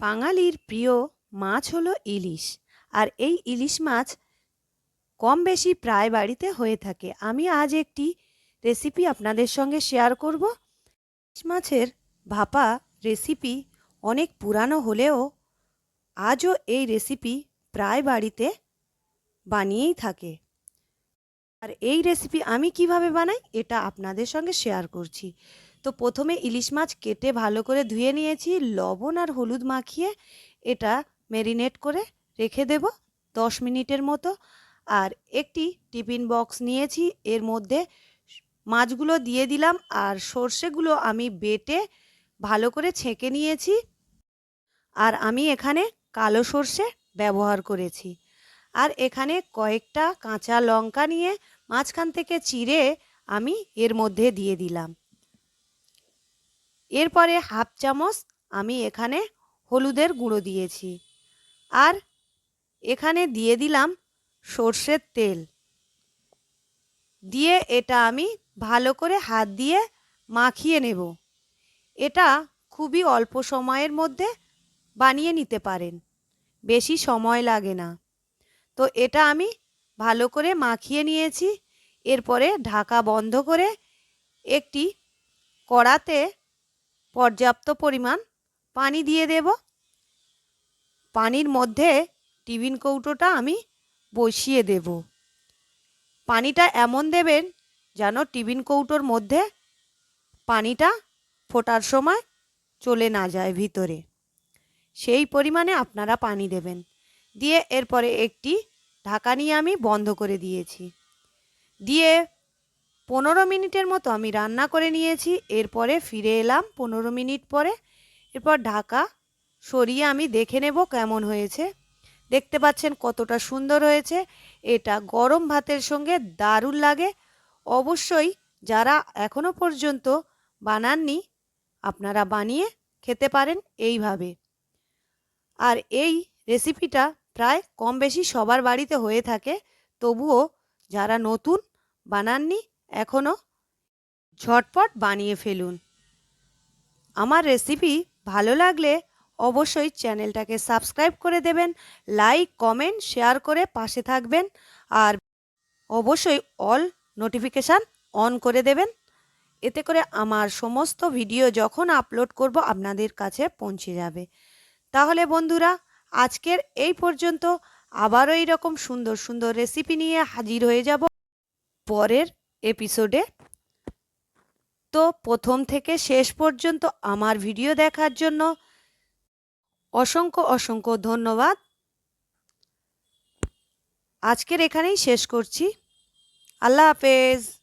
বাঙালির প্রিয় মাছ হলো ইলিশ। আর এই ইলিশ মাছ কম বেশি প্রায় বাড়িতে হয়ে থাকে। আমি আজ একটি রেসিপি আপনাদের সঙ্গে শেয়ার করব। ইলিশ মাছের ভাপা রেসিপি অনেক পুরানো হলেও আজও এই রেসিপি প্রায় বাড়িতে বানিয়েই থাকে। আর এই রেসিপি আমি কীভাবে বানাই, এটা আপনাদের সঙ্গে শেয়ার করছি। তো প্রথমে ইলিশ মাছ কেটে ভালো করে ধুয়ে নিয়েছি, লবণ আর হলুদ মাখিয়ে এটা ম্যারিনেট করে রেখে দেব দশ মিনিটের মতো। আর একটি টিফিন বক্স নিয়েছি, এর মধ্যে মাছগুলো দিয়ে দিলাম আর সর্ষেগুলো আমি বেটে ভালো করে ছেঁকে নিয়েছি। আর আমি এখানে কালো সর্ষে ব্যবহার করেছি। আর এখানে কয়েকটা কাঁচা লঙ্কা নিয়ে মাঝখান থেকে চিড়ে আমি এর মধ্যে দিয়ে দিলাম। এরপরে হাফ চামচ আমি এখানে হলুদের গুঁড়ো দিয়েছি। আর এখানে দিয়ে দিলাম সর্ষের তেল। দিয়ে এটা আমি ভালো করে হাত দিয়ে মাখিয়ে নেব। এটা খুবই অল্প সময়ের মধ্যে বানিয়ে নিতে পারেন। বেশি সময় লাগে না। তো এটা আমি ভালো করে মাখিয়ে নিয়েছি। এরপরে ঢাকা বন্ধ করে একটি কড়াতে পর্যাপ্ত পরিমাণ পানি দিয়ে দেব। পানির মধ্যে টিফিন কৌটোটা আমি বসিয়ে দেব। পানিটা এমন দেবেন যেন টিফিন কৌটোর মধ্যে পানিটা ফোটার সময় চলে না যায় ভিতরে। সেই পরিমাণে আপনারা পানি দেবেন। দিয়ে এরপরে একটি ঢাকা নিয়ে আমি বন্ধ করে দিয়েছি। দিয়ে পনেরো মিনিটের মতো আমি রান্না করে নিয়েছি। এরপরে ফিরে এলাম পনেরো মিনিট পরে। এরপর ঢাকা সরিয়ে আমি দেখে নেব কেমন হয়েছে। দেখতে পাচ্ছেন কতটা সুন্দর হয়েছে। এটা গরম ভাতের সঙ্গে দারুণ লাগে। অবশ্যই যারা এখনও পর্যন্ত বানাননি, আপনারা বানিয়ে খেতে পারেন এইভাবে। আর এই রেসিপিটা প্রায় কম বেশি সবার বাড়িতে হয়ে থাকে। তবুও যারা নতুন বানাননি এখনও ঝটপট বানিয়ে ফেলুন। আমার রেসিপি ভালো লাগলে অবশ্যই চ্যানেলটাকে সাবস্ক্রাইব করে দেবেন লাইক কমেন্ট শেয়ার করে পাশে থাকবেন, আর অবশ্যই অল নোটিফিকেশান অন করে দেবেন। এতে করে আমার সমস্ত ভিডিও যখন আপলোড করব আপনাদের কাছে পৌঁছে যাবে। তাহলে বন্ধুরা, আজকের এই পর্যন্ত আবারও এইরকম সুন্দর সুন্দর রেসিপি নিয়ে হাজির হয়ে যাব। পরের এপিসোডে তো প্রথম থেকে শেষ পর্যন্ত আমার ভিডিও দেখার জন্য অসংখ্য অসংখ্য ধন্যবাদ। আজকের এখানেই শেষ করছি। আল্লাহ হাফেজ।